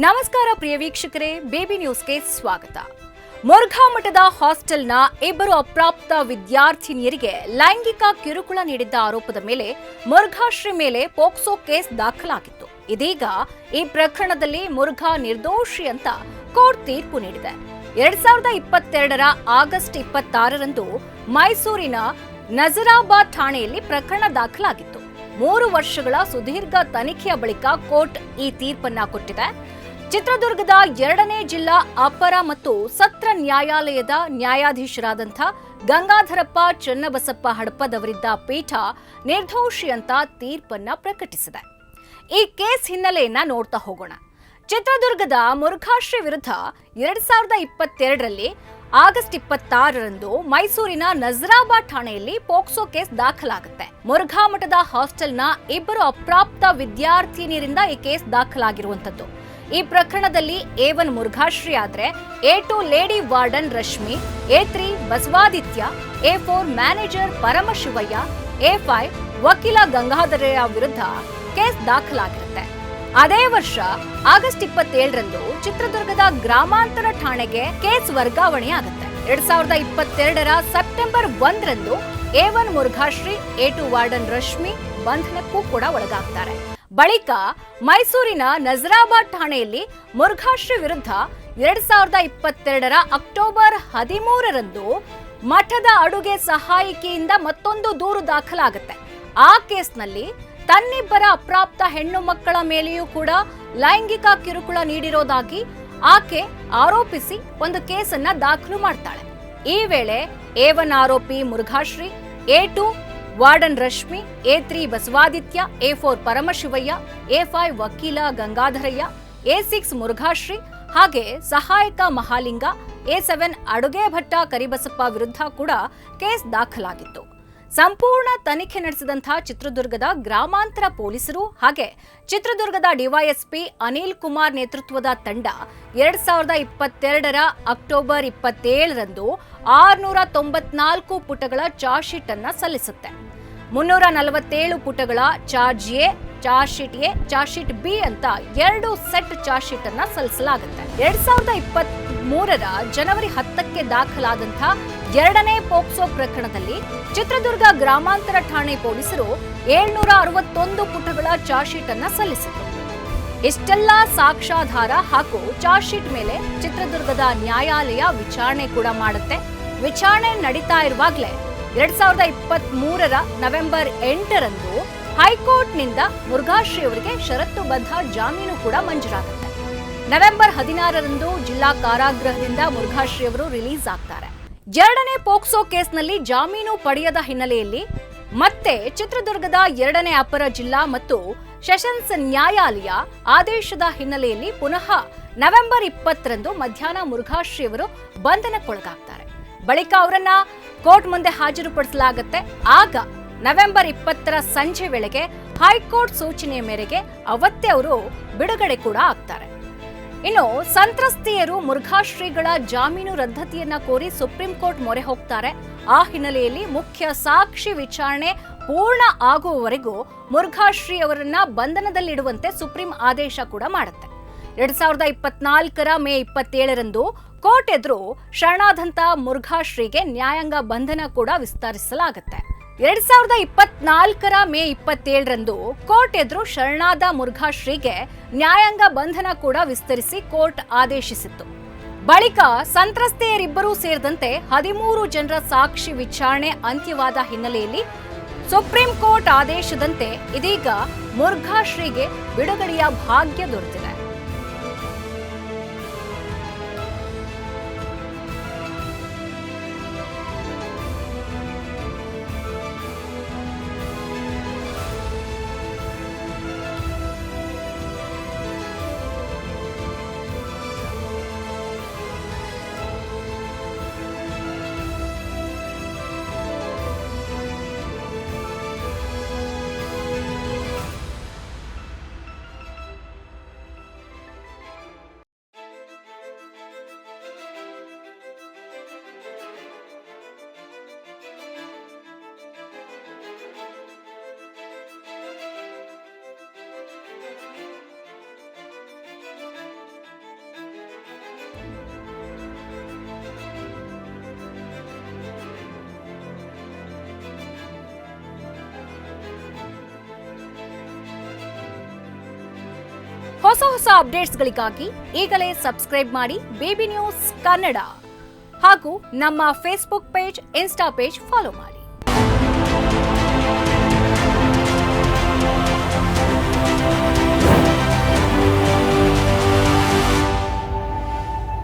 ನಮಸ್ಕಾರ ಪ್ರಿಯ ವೀಕ್ಷಕರೇ, ಬೇಬಿ ನ್ಯೂಸ್ಗೆ ಸ್ವಾಗತ. ಮುರುಘಾ ಮಠದ ಹಾಸ್ಟೆಲ್ನ ಇಬ್ಬರು ಅಪ್ರಾಪ್ತ ವಿದ್ಯಾರ್ಥಿನಿಯರಿಗೆ ಲೈಂಗಿಕ ಕಿರುಕುಳ ನೀಡಿದ್ದ ಆರೋಪದ ಮೇಲೆ ಮುರುಘಾಶ್ರೀ ಮೇಲೆ ಪೋಕ್ಸೋ ಕೇಸ್ ದಾಖಲಾಗಿತ್ತು. ಇದೀಗ ಈ ಪ್ರಕರಣದಲ್ಲಿ ಮುರ್ಘಾ ನಿರ್ದೋಷಿ ಅಂತ ಕೋರ್ಟ್ ತೀರ್ಪು ನೀಡಿದೆ. ಎರಡ್ ಸಾವಿರದ ಇಪ್ಪತ್ತೆರಡರ ಆಗಸ್ಟ್ ಇಪ್ಪತ್ತಾರರಂದು ಮೈಸೂರಿನ ನಜರಾಬಾದ್ ಠಾಣೆಯಲ್ಲಿ ಪ್ರಕರಣ ದಾಖಲಾಗಿತ್ತು. ಮೂರು ವರ್ಷಗಳ ಸುದೀರ್ಘ ತನಿಖೆಯ ಬಳಿಕ ಕೋರ್ಟ್ ಈ ತೀರ್ಪನ್ನ ಕೊಟ್ಟಿದೆ. ಚಿತ್ರದುರ್ಗದ ಎರಡನೇ ಜಿಲ್ಲಾ ಅಪರ ಮತ್ತು ಸತ್ರ ನ್ಯಾಯಾಲಯದ ನ್ಯಾಯಾಧೀಶರಾದಂಥ ಗಂಗಾಧರಪ್ಪ ಚನ್ನಬಸಪ್ಪ ಹಡಪದವರಿದ್ದ ಪೀಠ ನಿರ್ದೋಷಿ ಅಂತ ತೀರ್ಪನ್ನ ಪ್ರಕಟಿಸಿದೆ. ಈ ಕೇಸ್ ಹಿನ್ನೆಲೆಯನ್ನ ನೋಡ್ತಾ ಹೋಗೋಣ. ಚಿತ್ರದುರ್ಗದ ಮುರುಘಾಶ್ರೀ ವಿರುದ್ಧ ಎರಡ್ ಸಾವಿರದ ಇಪ್ಪತ್ತೆರಡರಲ್ಲಿ ಆಗಸ್ಟ್ ಇಪ್ಪತ್ತಾರರಂದು ಮೈಸೂರಿನ ನಜರಾಬಾ ಠಾಣೆಯಲ್ಲಿ ಪೋಕ್ಸೋ ಕೇಸ್ ದಾಖಲಾಗುತ್ತೆ. ಮುರುಘಾ ಮಠದ ಹಾಸ್ಟೆಲ್ನ ಇಬ್ಬರು ಅಪ್ರಾಪ್ತ ವಿದ್ಯಾರ್ಥಿನಿಯರಿಂದ ಈ ಕೇಸ್ ದಾಖಲಾಗಿರುವಂತದ್ದು ಈ ಪ್ರಕರಣದಲ್ಲಿ ಎ ಒನ್ ಮುರುಘಾಶ್ರೀ ಆದ್ರೆ A two lady warden Rashmi A three Basavaditya A four manager Paramashivaiah A five ವಕೀಲ ಗಂಗಾಧರಯ್ಯ ವಿರುದ್ಧ ಕೇಸ್ ದಾಖಲಾಗಿರುತ್ತೆ. ಅದೇ ವರ್ಷ ಆಗಸ್ಟ್ ಇಪ್ಪತ್ತೇಳರಂದು ಚಿತ್ರದುರ್ಗದ ಗ್ರಾಮಾಂತರ ಠಾಣೆಗೆ ಕೇಸ್ ವರ್ಗಾವಣೆ ಆಗುತ್ತೆ. ಎರಡ್ ಸಾವಿರದ ಇಪ್ಪತ್ತೆರಡರ ಸೆಪ್ಟೆಂಬರ್ ಒಂದರಂದು A one Murughashri A two warden Rashmi ಬಂಧನಕ್ಕೂ ಕೂಡ ಒಳಗಾಗ್ತಾರೆ. ಬಳಿಕ ಮೈಸೂರಿನ ನಜರಾಬಾದ್ ಠಾಣೆಯಲ್ಲಿ ಮುರುಘಾಶ್ರೀ ವಿರುದ್ಧ ಎರಡ್ ಸಾವಿರದ ಇಪ್ಪತ್ತೆರಡರ ಅಕ್ಟೋಬರ್ ಹದಿಮೂರರಂದು ಮಠದ ಅಡುಗೆ ಸಹಾಯಕಿಯಿಂದ ಮತ್ತೊಂದು ದೂರು ದಾಖಲಾಗುತ್ತೆ. ಆ ಕೇಸ್ನಲ್ಲಿ ತನ್ನಿಬ್ಬರ ಅಪ್ರಾಪ್ತ ಹೆಣ್ಣು ಮಕ್ಕಳ ಮೇಲೆಯೂ ಕೂಡ ಲೈಂಗಿಕ ಕಿರುಕುಳ ನೀಡಿರೋದಾಗಿ ಆಕೆ ಆರೋಪಿಸಿ ಒಂದು ಕೇಸನ್ನ ದಾಖಲು ಮಾಡ್ತಾಳೆ. ಈ ವೇಳೆ ಎ ಆರೋಪಿ Murughashri, A two warden Rashmi, A three Basavaditya, A four Paramashivaiah, A five ವಕೀಲ ಗಂಗಾಧರಯ್ಯ, ಎ ಸಿಕ್ಸ್ ಮುರುಘಾಶ್ರೀ ಹಾಗೆ ಸಹಾಯಕ ಮಹಾಲಿಂಗ, ಎ ಸೆವೆನ್ ಅಡುಗೆ ಭಟ್ಟ ಕರಿಬಸಪ್ಪ ವಿರುದ್ಧ ಕೂಡ ಕೇಸ್ ದಾಖಲಾಗಿತ್ತು. ಸಂಪೂರ್ಣ ತನಿಖೆ ನಡೆಸಿದಂತಹ ಚಿತ್ರದುರ್ಗದ ಗ್ರಾಮಾಂತರ ಪೊಲೀಸರು ಹಾಗೆ ಚಿತ್ರದುರ್ಗದ ಡಿವೈಎಸ್ಪಿ ಅನಿಲ್ ಕುಮಾರ್ ನೇತೃತ್ವದ ತಂಡ ಎರಡ್ ಸಾವಿರದ ಇಪ್ಪತ್ತೆರಡರ ಅಕ್ಟೋಬರ್ ಇಪ್ಪತ್ತೇಳರಂದು ಆರುನೂರ ತೊಂಬತ್ನಾಲ್ಕು ಪುಟಗಳ ಚಾರ್ಜ್ ಶೀಟ್ ಅನ್ನ ಸಲ್ಲಿಸುತ್ತೆ. ಮುನ್ನೂರ ನಲವತ್ತೇಳು ಪುಟಗಳ charge A charge sheet A, charge sheet B ಅಂತ ಎರಡು ಸೆಟ್ ಚಾರ್ಜ್ ಶೀಟ್ ಅನ್ನ ಸಲ್ಲಿಸಲಾಗುತ್ತೆ. ಎರಡ್ ಸಾವಿರದ ಇಪ್ಪತ್ತ್ ಮೂರರ ಜನವರಿ ಹತ್ತಕ್ಕೆ ದಾಖಲಾದಂತಹ ಎರಡನೇ ಪೋಕ್ಸೋ ಪ್ರಕರಣದಲ್ಲಿ ಚಿತ್ರದುರ್ಗ ಗ್ರಾಮಾಂತರ ಠಾಣೆ ಪೊಲೀಸರು ಏಳ್ನೂರ ಅರವತ್ತೊಂದು ಪುಟಗಳ ಚಾರ್ಜ್ ಶೀಟ್ ಅನ್ನ ಸಲ್ಲಿಸಿದರು. ಇಷ್ಟೆಲ್ಲಾ ಸಾಕ್ಷ್ಯಾಧಾರ ಹಾಗೂ ಚಾರ್ಜ್ ಶೀಟ್ ಮೇಲೆ ಚಿತ್ರದುರ್ಗದ ನ್ಯಾಯಾಲಯ ವಿಚಾರಣೆ ಕೂಡ ಮಾಡುತ್ತೆ. ವಿಚಾರಣೆ ನಡೀತಾ ಇರುವಾಗಲೇ ಎರಡ್ ಸಾವಿರದ ಇಪ್ಪತ್ತ್ ಮೂರರ ನವೆಂಬರ್ ಎಂಟರಂದು ಹೈಕೋರ್ಟ್ನಿಂದ ಮುರುಘಾಶ್ರೀ ಅವರಿಗೆ ಷರತ್ತುಬದ್ಧ ಜಾಮೀನು ಕೂಡ ಮಂಜೂರಾಗುತ್ತೆ. ನವೆಂಬರ್ ಹದಿನಾರರಂದು ಜಿಲ್ಲಾ ಕಾರಾಗೃಹದಿಂದ ಮುರುಘಾಶ್ರೀ ಅವರು ರಿಲೀಸ್ ಆಗ್ತಾರೆ. ಎರಡನೇ ಪೋಕ್ಸೋ ಕೇಸ್ನಲ್ಲಿ ಜಾಮೀನು ಪಡೆಯದ ಹಿನ್ನೆಲೆಯಲ್ಲಿ ಮತ್ತೆ ಚಿತ್ರದುರ್ಗದ ಎರಡನೇ ಅಪರ ಜಿಲ್ಲಾ ಮತ್ತು ಸೆಷನ್ಸ್ ನ್ಯಾಯಾಲಯ ಆದೇಶದ ಹಿನ್ನೆಲೆಯಲ್ಲಿ ಪುನಃ ನವೆಂಬರ್ ಇಪ್ಪತ್ತರಂದು ಮಧ್ಯಾಹ್ನ ಮುರುಘಾಶ್ರೀ ಅವರು ಬಂಧನಕ್ಕೊಳಗಾಗ್ತಾರೆ. ಬಳಿಕ ಅವರನ್ನ ಕೋರ್ಟ್ ಮುಂದೆ ಹಾಜರುಪಡಿಸಲಾಗುತ್ತೆ. ಆಗ ನವೆಂಬರ್ ಇಪ್ಪತ್ತರ ಸಂಜೆ ವೇಳೆಗೆ ಹೈಕೋರ್ಟ್ ಸೂಚನೆಯ ಮೇರೆಗೆ ಅವತ್ತೇ ಅವರು ಬಿಡುಗಡೆ ಕೂಡ ಆಗ್ತಾರೆ. ಇನ್ನು ಸಂತ್ರಸ್ತೆಯರು ಮುರುಘಾಶ್ರೀಗಳ ಜಾಮೀನು ರದ್ದತಿಯನ್ನ ಕೋರಿ ಸುಪ್ರೀಂ ಕೋರ್ಟ್ ಮೊರೆ ಹೋಗ್ತಾರೆ. ಆ ಹಿನ್ನೆಲೆಯಲ್ಲಿ ಮುಖ್ಯ ಸಾಕ್ಷಿ ವಿಚಾರಣೆ ಪೂರ್ಣ ಆಗುವವರೆಗೂ ಮುರುಘಾಶ್ರೀ ಅವರನ್ನ ಬಂಧನದಲ್ಲಿಡುವಂತೆ ಸುಪ್ರೀಂ ಆದೇಶ ಕೂಡ ಮಾಡುತ್ತೆ. ಎರಡ್ ಸಾವಿರದ ಇಪ್ಪತ್ನಾಲ್ಕರ ಮೇ ಇಪ್ಪತ್ತೇಳರಂದು ಕೋರ್ಟ್ ಎದುರು ಶರಣಾದಂತ ಮುರುಘಾಶ್ರೀಗೆ ನ್ಯಾಯಾಂಗ ಬಂಧನ ಕೂಡ ವಿಸ್ತರಿಸಲಾಗುತ್ತೆ. ಎರಡ್ ಸಾವಿರದ ಇಪ್ಪತ್ನಾಲ್ಕರ ಮೇ ಇಪ್ಪತ್ತೇಳರಂದು ಕೋರ್ಟ್ ಎದುರು ಶರಣಾದ ಮುರುಘಾಶ್ರೀಗೆ ನ್ಯಾಯಾಂಗ ಬಂಧನ ಕೂಡ ವಿಸ್ತರಿಸಿ ಕೋರ್ಟ್ ಆದೇಶಿಸಿತ್ತು. ಬಳಿಕ ಸಂತ್ರಸ್ತೆಯರಿಬ್ಬರೂ ಸೇರಿದಂತೆ ಹದಿಮೂರು ಜನರ ಸಾಕ್ಷಿ ವಿಚಾರಣೆ ಅಂತ್ಯವಾದ ಹಿನ್ನೆಲೆಯಲ್ಲಿ ಸುಪ್ರೀಂ ಕೋರ್ಟ್ ಆದೇಶದಂತೆ ಇದೀಗ ಮುರುಘಾಶ್ರೀಗೆ ಬಿಡುಗಡೆಯ ಭಾಗ್ಯ ದೊರೆತಿದೆ. ಹೊಸ ಹೊಸ ಅಪ್ಡೇಟ್ಸ್ಗಳಿಗಾಗಿ ಈಗಲೇ ಸಬ್ಸ್ಕ್ರೈಬ್ ಮಾಡಿ ಬೇಬಿ ನ್ಯೂಸ್ ಕನ್ನಡ ಹಾಗೂ ನಮ್ಮ Facebook page insta page follow ಮಾಡಿ.